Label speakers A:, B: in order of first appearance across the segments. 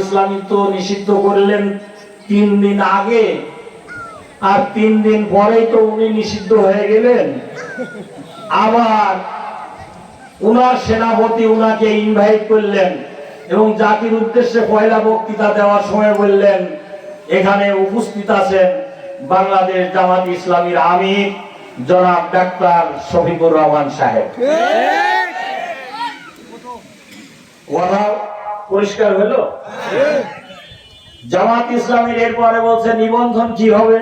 A: ইসলামী তো নিষিদ্ধ করলেন তিন দিন আগে। আর তিন দিন পরেই তো উনি নিষিদ্ধ হয়ে গেলেন। আবার উনার সেনাপতি উনাকে ইনভাইট করলেন এবং জাতির উদ্দেশ্যে পয়লা বক্তৃতা দেওয়ার সময় বললেন এখানে উপস্থিত আছেন বাংলাদেশ জামাত ইসলামীর আমির জনাব ডাক্তার শফিকুর রহমান সাহেব। কথা পরিষ্কার হলো? জামাত ইসলামের এরপরে বলছে নিবন্ধন কি হবে?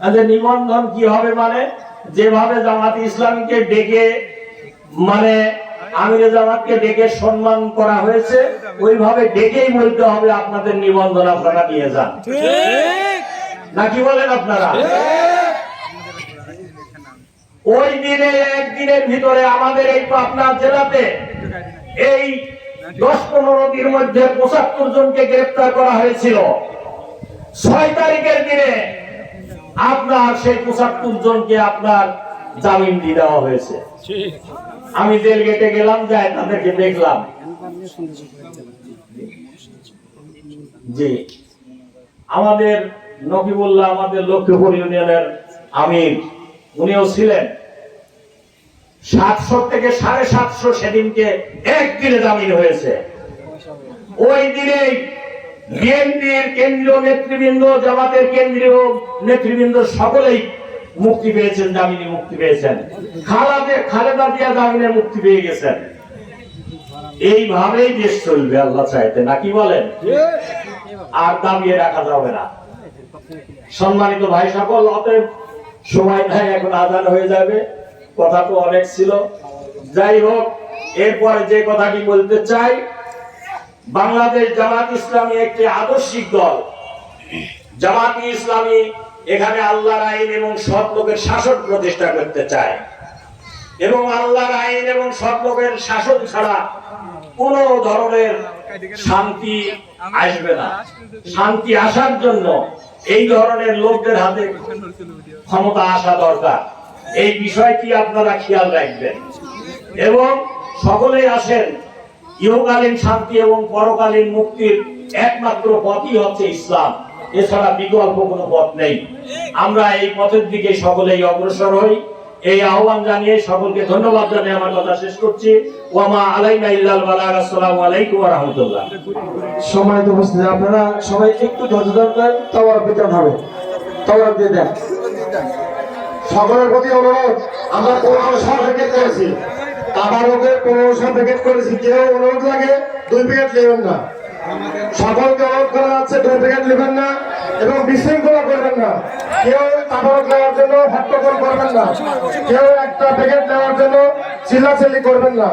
A: আচ্ছা নিবন্ধন কি হবে মানে যেভাবে জামাত ইসলামীকে ডেকে মানে আমিরে জামাতকে ডেকে সম্মান করা হয়েছে ওইভাবে ডেকেই বলতে হবে আপনাদের নিবন্ধন আপনারা নিয়ে যান। নাকি বলেন আপনারা? ওই দিনে একদিনের ভিতরে আমাদের এই পাবনা জেলাতে এই দশ পনেরো দিনের মধ্যে পঁচাত্তর জনকে গ্রেপ্তার করা হয়েছিল। ছয় তারিখের দিনে আপনার সেই পঁচাত্তর জনকে আপনার জামিন দিয়ে দেওয়া হয়েছে। আমি জেল গেটে গেলাম যাই তাদেরকে দেখলাম। জি। আমাদের নকিবুল্লাহ, আমাদের লক্ষ্মীপুর ইউনিয়নের আমির, উনিও ছিলেন। সাতশো থেকে সাড়ে সাতশো সেদিনকে একদিনে জামিন হয়েছে। ওই দিনেই বিএনপির কেন্দ্রীয় নেতৃবৃন্দ, জামাতের কেন্দ্রীয় নেতৃবৃন্দ সকলেই মুক্তি পেয়েছেন, জামিনে মুক্তি পেয়েছেন। খালাদে খালেদা জিয়া জামিনে মুক্তি পেয়ে গেছেন। এইভাবেই দেশ চলবে, আল্লাহ চাইতে নাকি বলেন? আর দাবিয়ে রাখা যাবে না। সম্মানিত ভাই সকল, অতএব সময় নাই, এখন আজান হয়ে যাবে। কথা তো অনেক ছিল। যাই হোক, এরপরে যে কথাটি বলতে চাই, বাংলাদেশ জামাত ইসলামী একটি আদর্শিক দল। জামাত ইসলামী এখানে আল্লাহর আইন এবং সৎ লোকের শাসন প্রতিষ্ঠা করতে চায়। এবং আল্লাহর আইন এবং সৎ লোকের শাসন ছাড়া কোন ধরনের শান্তি আসবে না। শান্তি আসার জন্য এই ধরনের লোকদের হাতে ক্ষমতা আসা দরকার। এই বিষয়টি আপনারা খেয়াল রাখবেন। এবং সকলেই আসেন, ইহকালীন শান্তি এবং পরকালীন মুক্তির একমাত্র পথই হচ্ছে ইসলাম। এছাড়া বিকল্প কোনো পথ নেই। আমরা এই পথের দিকে সকলেই অগ্রসর হই। এই আহ্বান জানিয়ে সকলকে ধন্যবাদ জানিয়ে আমার কথা শেষ করছি। ওয়ামা আলাইনা ইল্লাল বালাগ, আসসালামু আলাইকুম ওয়া রাহমাতুল্লাহ।
B: সম্মানিত উপস্থিতি, আপনারা সবাই একটু ধৈর্য ধরবেন তাওয়ার বিতরণ হবে। তাওয়ার দিয়ে দেন। সকলের প্রতি অনুরোধ, আমরা পনেরোশো প্যাকেট করেছি। তাবারকের পনেরোশো প্যাকেট করেছি। কেউ অনুরোধ লাগে, দুই প্যাকেট নেবেন না। সকলকে অনুরোধ করা যাচ্ছে দুই প্যাকেট নেবেন না এবং বিশৃঙ্খলা করবেন না। কেউ তাবারক নেওয়ার জন্য হট্টগোল করবেন না। কেউ একটা প্যাকেট নেওয়ার জন্য চিল্লাচিল্লি করবেন না।